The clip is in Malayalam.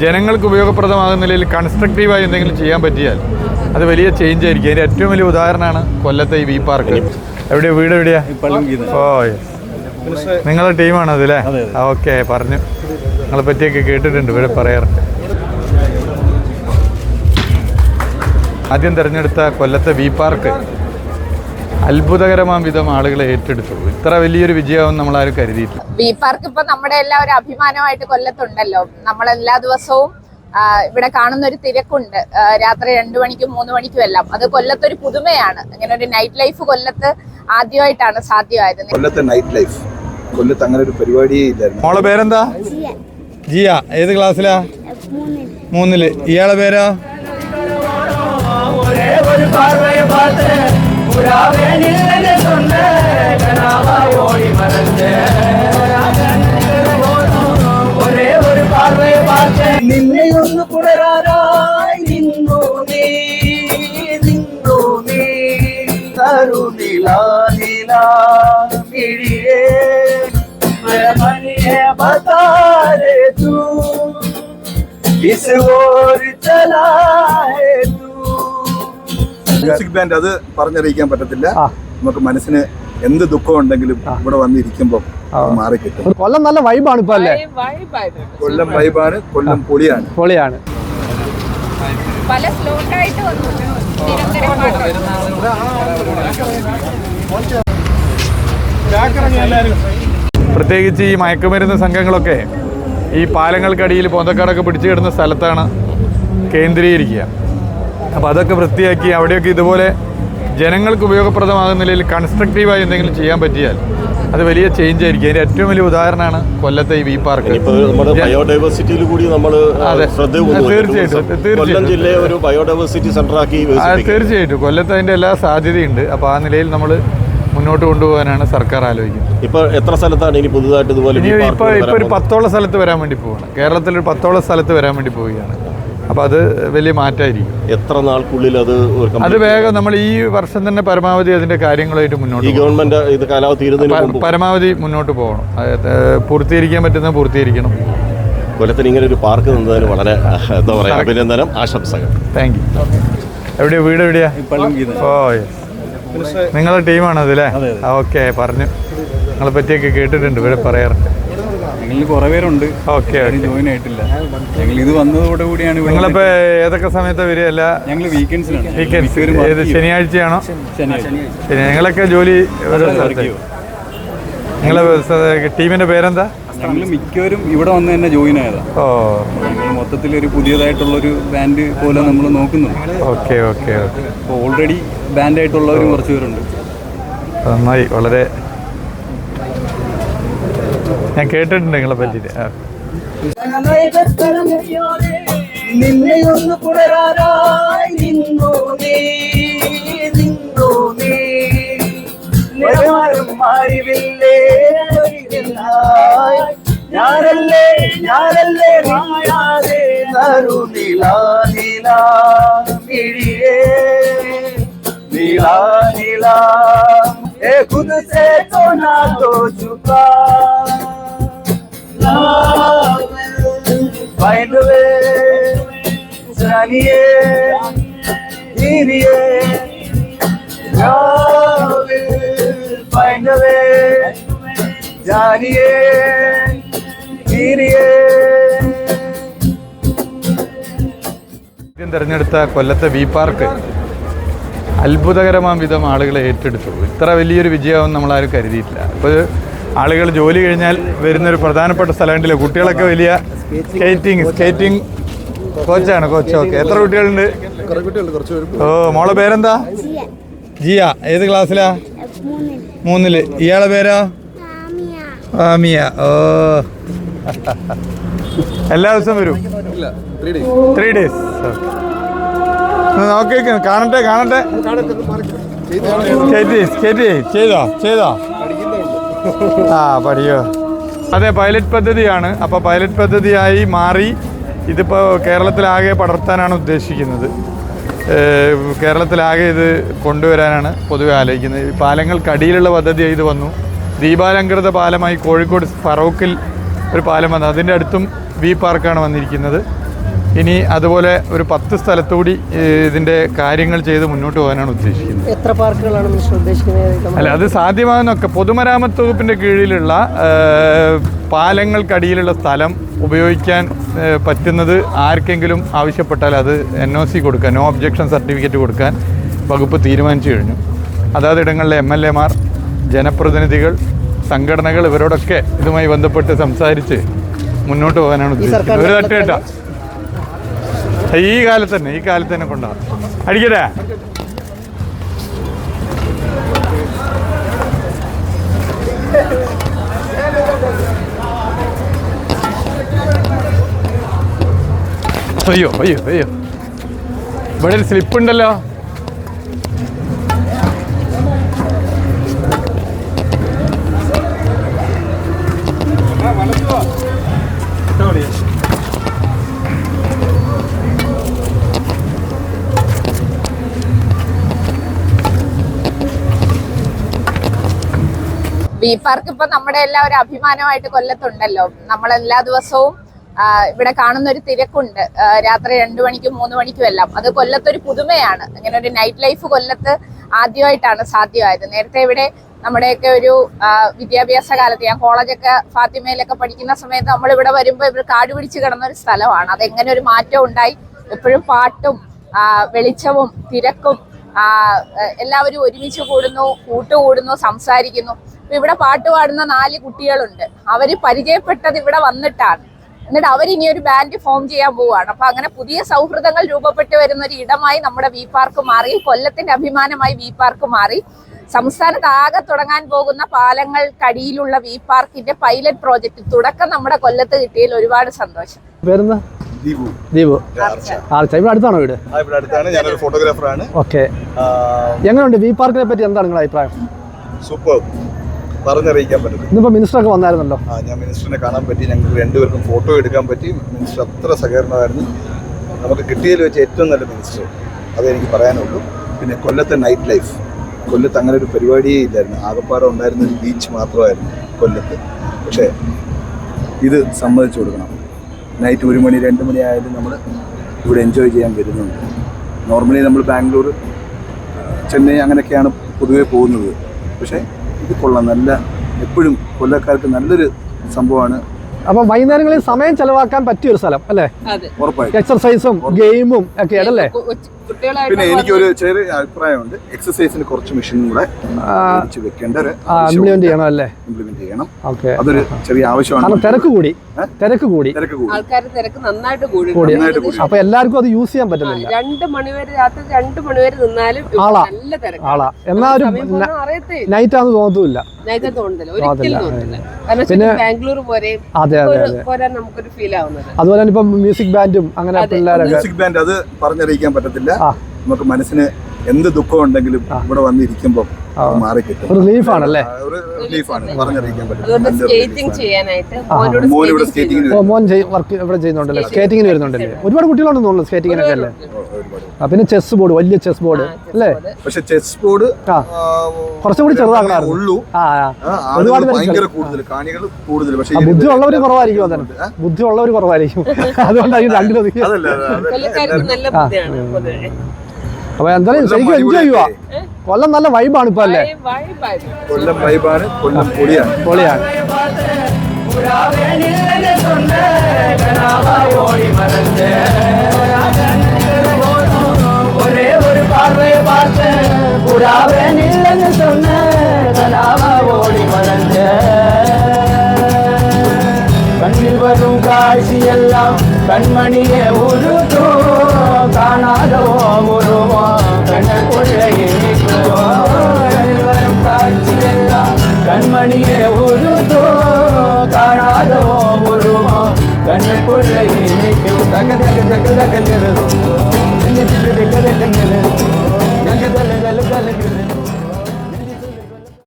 ജനങ്ങൾക്ക് ഉപയോഗപ്രദമാകുന്ന നിലയിൽ കൺസ്ട്രക്റ്റീവായി എന്തെങ്കിലും ചെയ്യാൻ പറ്റിയാൽ അത് വലിയ ചേഞ്ച് ആയിരിക്കും. അതിന്റെ ഏറ്റവും വലിയ ഉദാഹരണമാണ് കൊല്ലത്തെ ഈ വി പാർക്ക് എവിടെയാ വീട് എവിടെയാ? ഓ. നിങ്ങളുടെ ടീമാണ് അതല്ലേ ഓക്കെ പറഞ്ഞു. നിങ്ങളെ പറ്റിയൊക്കെ കേട്ടിട്ടുണ്ട് ഇവിടെ പറയാറുണ്ട് ആദ്യം തിരഞ്ഞെടുത്ത കൊല്ലത്തെ വി പാർക്ക് അത്ഭുതകരമാം വിധം ആളുകളെ ഏറ്റെടുത്തുള്ളൂ. ഇത്ര വലിയൊരു വിജയമൊന്നും നമ്മൾ ആരും കരുതിയിട്ടില്ല. ബി പാർക്ക് ഇപ്പൊ നമ്മുടെ എല്ലാം ഒരു അഭിമാനമായിട്ട് കൊല്ലത്തുണ്ടല്ലോ. നമ്മൾ എല്ലാ ദിവസവും ഇവിടെ കാണുന്ന ഒരു തിരക്കുണ്ട് രാത്രി രണ്ടു മണിക്കും മൂന്ന് മണിക്കും എല്ലാം. അത് കൊല്ലത്തൊരു പുതുമയാണ്. അങ്ങനെ ഒരു നൈറ്റ് ലൈഫ് കൊല്ലത്ത് ആദ്യമായിട്ടാണ് സാധ്യമായത്. കൊല്ലത്തെ നൈറ്റ് ലൈഫ് കൊല്ലത്ത് അങ്ങനെ ഒരു പരിപാടിയേ ഇല്ലായിരുന്നു. മോളെ പേരെന്താ? ജിയ. ഏത് ക്ലാസ്സിലാ? മൂന്നിൽ. ഇയാളെ പേരാ? നിന്നെ ഒന്ന് പുണരാനായി നിന്നു നീ നിന്നു നീ കരുനിലാ നിലാ മിഴിയേ മനിയെ ബതാരെ തൂ is or ചലാ hey Tu music band അത് പറഞ്ഞറിയിക്കാൻ പറ്റത്തില്ല. നമുക്ക് മനസ്സിന് എന്ത് ദുഃഖം ഉണ്ടെങ്കിലും ഇവിടെ വന്നിരിക്കുമ്പോൾ മാറി കിട്ടും കൊല്ലം നല്ല വൈബാണ് ഇപ്പൊ അല്ലേ? കൊല്ലം വൈബാണ് കൊല്ലം പൊളിയാണ്. പൊളിയാണ്. പല സ്ലോട്ടായിട്ട്. പ്രത്യേകിച്ച് ഈ മയക്കുമരുന്ന് സംഘങ്ങളൊക്കെ ഈ പാലങ്ങൾക്കടിയിൽ പൊന്തക്കാടൊക്കെ പിടിച്ചു കിടന്ന സ്ഥലത്താണ് കേന്ദ്രീകരിക്കുക. അപ്പോൾ അതൊക്കെ വൃത്തിയാക്കി അവിടെയൊക്കെ ഇതുപോലെ ജനങ്ങൾക്ക് ഉപയോഗപ്രദമാകുന്ന നിലയിൽ കൺസ്ട്രക്റ്റീവായി എന്തെങ്കിലും ചെയ്യാൻ പറ്റിയാൽ അത് വലിയ ചേഞ്ച് ആയിരിക്കും. അതിന്റെ ഏറ്റവും വലിയ ഉദാഹരണമാണ് കൊല്ലത്തെ ഈ വി പാർക്ക് ബയോഡൈവേഴ്സിറ്റിയിൽ കൂടി നമ്മൾ തീർച്ചയായിട്ടും, കൊല്ലത്ത് അതിന്റെ എല്ലാ സാധ്യതയുണ്ട്. അപ്പോൾ ആ നിലയിൽ നമ്മൾ മുന്നോട്ട് കൊണ്ടുപോകാനാണ് സർക്കാർ ആലോചിക്കുന്നത്. ഇപ്പൊ എത്ര സ്ഥലത്താണ് ഇനി പുതുതായിട്ട് ഇതുപോലെ ഇപ്പോൾ ഇപ്പോൾ ഒരു പത്തോളം സ്ഥലത്ത് വരാൻ വേണ്ടി പോവുകയാണ് കേരളത്തിൽ ഒരു പത്തോളം സ്ഥലത്ത് വരാൻ വേണ്ടി പോവുകയാണ്. അപ്പോൾ അത് വലിയ മാറ്റമായിരിക്കും? എത്ര നാൾക്കുള്ളിൽ അത് അത് വേഗം നമ്മൾ ഈ വർഷം തന്നെ പരമാവധി അതിന്റെ കാര്യങ്ങളായിട്ട് മുന്നോട്ട് ഈ പോകണം. ഗവൺമെന്റ് ഇത് കാലാവധി പരമാവധി മുന്നോട്ട് പോകണം. അതായത് പൂർത്തീകരിക്കാൻ പറ്റുന്ന പൂർത്തീകരിക്കണം. കൊല്ലത്തിന് ഇങ്ങനെ ഒരു പാർക്ക് നിന്നതിന് വളരെ എന്താ പറയുക അഭിനന്ദനം ആശംസകൾ. താങ്ക് യു എവിടെയാ വീട് എവിടെയാ? ഓ. നിങ്ങളുടെ ടീമാണ് അല്ലേ ഓക്കെ പറഞ്ഞു. നിങ്ങളെ പറ്റിയൊക്കെ കേട്ടിട്ടുണ്ട് ഇവിടെ പറയാറുണ്ട്. ഞങ്ങളിൽ കുറെ പേരുണ്ട്. ഓക്കെ ജോയിൻ ആയിട്ടില്ല. ഞങ്ങൾ ഇത് വന്നതോടെ കൂടിയാണ് നിങ്ങളിപ്പോ ഏതൊക്കെ സമയത്ത് വരികയല്ല ഞങ്ങൾ വീക്കെൻഡ്സിലാണ് വീക്കെൻഡ്സ് ഏത് ശനിയാഴ്ചയാണോ? ശനിയാഴ്ച. ശനി ഞങ്ങളൊക്കെ ജോലി നിങ്ങളെ ടീമിന്റെ പേരെന്താ? ഞങ്ങൾ മിക്കവരും ഇവിടെ വന്ന് തന്നെ ജോയിൻ ആയതാ. ഓ. ഞങ്ങൾ മൊത്തത്തിൽ ഒരു പുതിയതായിട്ടുള്ള ഒരു ബാൻഡ് പോലെ നമ്മൾ നോക്കുന്നുണ്ട് ഓക്കെ. ഓക്കെ ഓൾറെഡി ബാൻഡ് ആയിട്ടുള്ളവരും കുറച്ച് പേരുണ്ട്. നന്നായി. വളരെ ഞാൻ കേട്ടിട്ടുണ്ട് നിങ്ങളെ പറ്റിയിട്ട്. നിന്നെയൊന്ന് പുടരാറായി നിന്നോ തോ നാ തോ ചുക്കാ Find a way, Zaniye, Diniye, Love will find a way, Zaniye, Diniye. ആദ്യം തിരഞ്ഞെടുത്ത കൊല്ലത്തെ വി പാർക്ക് അത്ഭുതകരമാം വിധം ആളുകളെ ഏറ്റെടുത്തു. ഇത്ര വലിയൊരു വിജയമാവും നമ്മൾ ആരും കരുതിയിട്ടില്ല. അപ്പോൾ ആളുകൾ ജോലി കഴിഞ്ഞാൽ വരുന്ന ഒരു പ്രധാനപ്പെട്ട സ്ഥലമുണ്ടല്ലോ? കുട്ടികളൊക്കെ വലിയ സ്കേറ്റിംഗ് സ്കേറ്റിംഗ് കോച്ചാണ് കോച്ച് ഓക്കെ എത്ര കുട്ടികളുണ്ട്? ഓ മോളെ പേരെന്താ? ജിയ. ഏത് ക്ലാസ്സിലാ മൂന്നിൽ. ഇയാളെ പേരാ? ആമിയ. ഓ. എല്ലാ ദിവസവും വരും? ത്രീ ഡേയ്സ് നോക്കി കാണട്ടെ കാണട്ടെ. ചേച്ചി സ്കേറ്റ് ചെയ്തോ? ചെയ്തോ? ആ പഠിയോ അതെ പൈലറ്റ് പദ്ധതിയാണ്. അപ്പോൾ പൈലറ്റ് പദ്ധതിയായി മാറി ഇതിപ്പോൾ കേരളത്തിലാകെ പടർത്താനാണ് ഉദ്ദേശിക്കുന്നത്. കേരളത്തിലാകെ ഇത് കൊണ്ടുവരാനാണ് പൊതുവെ ആലോചിക്കുന്നത്. പാലങ്ങൾക്കടിയിലുള്ള പദ്ധതി ഇത് വന്നു. ദീപാലങ്കൃത പാലമായി കോഴിക്കോട് ഫറോക്കിൽ ഒരു പാലം വന്നു. അതിന്റെ അടുത്തും വി പാർക്കാണ് വന്നിരിക്കുന്നത്. ഇനി അതുപോലെ ഒരു പത്ത് സ്ഥലത്തുകൂടി ഇതിന്റെ ഇതിന്റെ കാര്യങ്ങൾ ചെയ്ത് മുന്നോട്ട് പോകാനാണ് ഉദ്ദേശിക്കുന്നത്. എത്ര പാർക്കുകളാണ് ഉദ്ദേശിക്കുന്നത്? അല്ല അത് സാധ്യമാകുന്നൊക്കെ പൊതുമരാമത്ത് വകുപ്പിന്റെ കീഴിലുള്ള പാലങ്ങൾക്കടിയിലുള്ള സ്ഥലം ഉപയോഗിക്കാൻ പറ്റുന്നത് ആർക്കെങ്കിലും ആവശ്യപ്പെട്ടാൽ അത് എൻ ഒ സി കൊടുക്കാൻ നോ ഒബ്ജക്ഷൻ സർട്ടിഫിക്കറ്റ് കൊടുക്കാൻ വകുപ്പ് തീരുമാനിച്ചു കഴിഞ്ഞു. അതാത് ഇടങ്ങളിലെ എം എൽ എമാർ ജനപ്രതിനിധികൾ സംഘടനകൾ ഇവരോടൊക്കെ ഇതുമായി ബന്ധപ്പെട്ട് സംസാരിച്ച് മുന്നോട്ട് പോകാനാണ് ഉദ്ദേശിക്കുന്നത്. ഒരു തട്ട് കേട്ടോ. ഈ കാലത്ത് തന്നെ ഈ കാലത്ത് തന്നെ കൊണ്ടുപോകാം അടിക്കട്ടെ. അയ്യോ അയ്യോ അയ്യോ. ഇവിടെ ഒരു സ്ലിപ്പ് ഉണ്ടല്ലോ. ബി പാർക്ക് ഇപ്പൊ നമ്മുടെ എല്ലാ ഒരു അഭിമാനമായിട്ട് കൊല്ലത്തുണ്ടല്ലോ. നമ്മൾ എല്ലാ ദിവസവും ഇവിടെ കാണുന്ന ഒരു തിരക്കുണ്ട് രാത്രി രണ്ടു മണിക്കും മൂന്ന് മണിക്കും എല്ലാം. അത് കൊല്ലത്തൊരു പുതുമയാണ്. ഇങ്ങനെ ഒരു നൈറ്റ് ലൈഫ് കൊല്ലത്ത് ആദ്യമായിട്ടാണ് സാധ്യമായത്. നേരത്തെ ഇവിടെ നമ്മുടെയൊക്കെ ഒരു വിദ്യാഭ്യാസ കാലത്ത് ഞാൻ കോളേജൊക്കെ ഫാത്തിമയിലൊക്കെ പഠിക്കുന്ന സമയത്ത് നമ്മൾ ഇവിടെ വരുമ്പോൾ ഇവർ കാട് പിടിച്ച് കിടന്ന ഒരു സ്ഥലമാണ്. അതെങ്ങനെ ഒരു മാറ്റം ഉണ്ടായി? എപ്പോഴും പാട്ടും വെളിച്ചവും തിരക്കും എല്ലാവരും ഒരുമിച്ച് കൂടുന്നു കൂട്ടുകൂടുന്നു സംസാരിക്കുന്നു. ഇവിടെ പാട്ട് പാടുന്ന നാല് കുട്ടികളുണ്ട്. അവർ പരിചയപ്പെട്ടത് ഇവിടെ വന്നിട്ടാണ്. എന്നിട്ട് അവർ ഇനി ഒരു ബാൻഡ് ഫോം ചെയ്യാൻ പോവുകയാണ്. അപ്പൊ അങ്ങനെ പുതിയ സൗഹൃദങ്ങൾ രൂപപ്പെട്ടു വരുന്ന ഒരു ഇടമായി നമ്മുടെ വി പാർക്ക് മാറി. കൊല്ലത്തിന്റെ അഭിമാനമായി വി പാർക്ക് മാറി. സംസ്ഥാനത്ത് ആകെ തുടങ്ങാൻ പോകുന്ന പാലങ്ങൾക്കടിയിലുള്ള വി പാർക്കിന്റെ പൈലറ്റ് പ്രോജക്റ്റ് തുടക്കം നമ്മുടെ കൊല്ലത്ത് കിട്ടിയതിൽ ഒരുപാട് സന്തോഷം. ദീപു. ദീപു. ആർച്ച. ഇവിടെ അടുത്താണോ വീട്? ആ, ഇവിടെ അടുത്താണ്. ഞാനൊരു ഫോട്ടോഗ്രാഫറാണ് ഓക്കെ എങ്ങനെയുണ്ട് വി പാർക്കിനെ പറ്റി എന്താണ് നിങ്ങളുടെ അഭിപ്രായം? സൂപ്പർ പറഞ്ഞറിയിക്കാൻ പറ്റും ഇന്നിപ്പോൾ മിനിസ്റ്ററൊക്കെ വന്നായിരുന്നല്ലോ. ആ ഞാൻ മിനിസ്റ്ററിനെ കാണാൻ പറ്റി. ഞങ്ങൾക്ക് രണ്ടുപേർക്കും ഫോട്ടോ എടുക്കാൻ പറ്റി. മിനിസ്റ്റർ അത്ര സഹകരണമായിരുന്നു. നമുക്ക് കിട്ടിയതിൽ വെച്ച് ഏറ്റവും നല്ല മിനിസ്റ്റർ അതെനിക്ക് പറയാനുള്ളൂ. പിന്നെ കൊല്ലത്തെ നൈറ്റ് ലൈഫ് കൊല്ലത്ത് അങ്ങനെ ഒരു പരിപാടിയേ ഇല്ലായിരുന്നു. ആകപ്പാറ ഉണ്ടായിരുന്ന ഒരു ബീച്ച് മാത്രമായിരുന്നു കൊല്ലത്ത്. പക്ഷേ ഇത് സമ്മതിച്ചു കൊടുക്കണം. നൈറ്റ് ഒരു മണി രണ്ട് മണി ആയാലും നമ്മൾ ഇവിടെ എൻജോയ് ചെയ്യാൻ വരുന്നുണ്ട്. നോർമലി നമ്മൾ ബാംഗ്ലൂർ ചെന്നൈ അങ്ങനെയൊക്കെയാണ് പൊതുവേ പോകുന്നത്. പക്ഷേ ഇത് കൊള്ളാം നല്ല എപ്പോഴും കൊല്ലക്കാർക്ക് നല്ലൊരു സംഭവമാണ് അപ്പം വൈകുന്നേരങ്ങളിൽ സമയം ചെലവാക്കാൻ പറ്റിയ ഒരു സ്ഥലം അല്ലേ? എക്സർസൈസും ഗെയിമും ഒക്കെ അതല്ലേ പിന്നെ എനിക്ക് ഒരു ചെറിയ അഭിപ്രായമുണ്ട്. എക്സസൈസിന് കുറച്ച് മെഷീനും കൂടെ മേടിച്ച് വെക്കേണ്ട ഒരു ഇംപ്ലിമെന്റ് ചെയ്യണം അല്ലേ? ഇംപ്ലിമെന്റ് ചെയ്യണം. ഓക്കെ. അതൊരു ചെറിയ ആവശ്യമാണ്. തിരക്ക് കൂടി? തിരക്ക് കൂടി. തിരക്ക് നന്നായിട്ട് കൂടി. അപ്പൊ എല്ലാവർക്കും അത് യൂസ് ചെയ്യാൻ പറ്റുന്നില്ല. രണ്ട് മണിവരെ രാത്രി രണ്ട് മണിവരെ നിന്നാലും ആളാ. നല്ല തിരക്ക്. ആളാ. എന്നാ ഒരു നൈറ്റ് ആണെന്ന് തോന്നത്തില്ല. പിന്നെ- ബാംഗ്ലൂർ ഒരു- അതെ. പോരാൻ നമുക്കൊരു ഫീൽ ആവുന്നത് അതുപോലെ തന്നെ ഇപ്പം മ്യൂസിക് ബാൻഡും അങ്ങനെ. പിള്ളേരൊക്കെ മ്യൂസിക് ബാൻഡ് അത് പറഞ്ഞറിയിക്കാൻ പറ്റത്തില്ല. നമുക്ക് മനസ്സിന് എന്ത് ദുഃഖം ഉണ്ടെങ്കിലും ഇവിടെ വന്നിരിക്കുമ്പോൾ മാറി കിട്ടും ഒരു റിലീഫാണല്ലേ? ആ, ഒരു റിലീഫാണ്. പറ്റില്ല അതുകൊണ്ട് സ്കേറ്റിംഗ് ചെയ്യാനായിട്ട് മോൻ വർക്ക് ഇവിടെ ചെയ്യുന്നുണ്ടല്ലേ? സ്കേറ്റിങ്ങിന് വരുന്നുണ്ടല്ലേ? ഒരുപാട് കുട്ടികളുണ്ടെന്ന് തോന്നുന്നു സ്കേറ്റിങ്ങിനൊക്കെ അല്ലേ? പിന്നെ ചെസ് ബോർഡ് വലിയ ചെസ് ബോർഡ് അല്ലേ? പക്ഷെ ചെസ് ബോർഡ് കുറച്ചും കുറച്ചുകൂടി ചെറുതാക്കണമായിരുന്നു ഒരുപാട് ബുദ്ധി കുറവായിരിക്കും അതാണ് ബുദ്ധി കുറവായിരിക്കും. അതുകൊണ്ടായിരിക്കും രണ്ടിലധികം അപ്പൊ എന്തായാലും ശരിക്കും എൻജോയ് ചെയ്യുക കൊല്ലം നല്ല വൈബാണ് ഇപ്പൊ അല്ലേ വായി വായി കൊല്ലം വൈബാണ് കൊല്ലം പൊളിയാണ് പൊളിയാണ് ஒரே ஒரு பார்வையை பார்த்து புறாவே நில்லன்னு சொன்ன கலாவா ஓடி மறைஞ்ச கண்ணில் வரும் காட்சி எல்லாம் கண்மணியே உருட்டும் காணாத ಕಲ್ಲ ಕಲ್ಲ ಕಲ್ಲ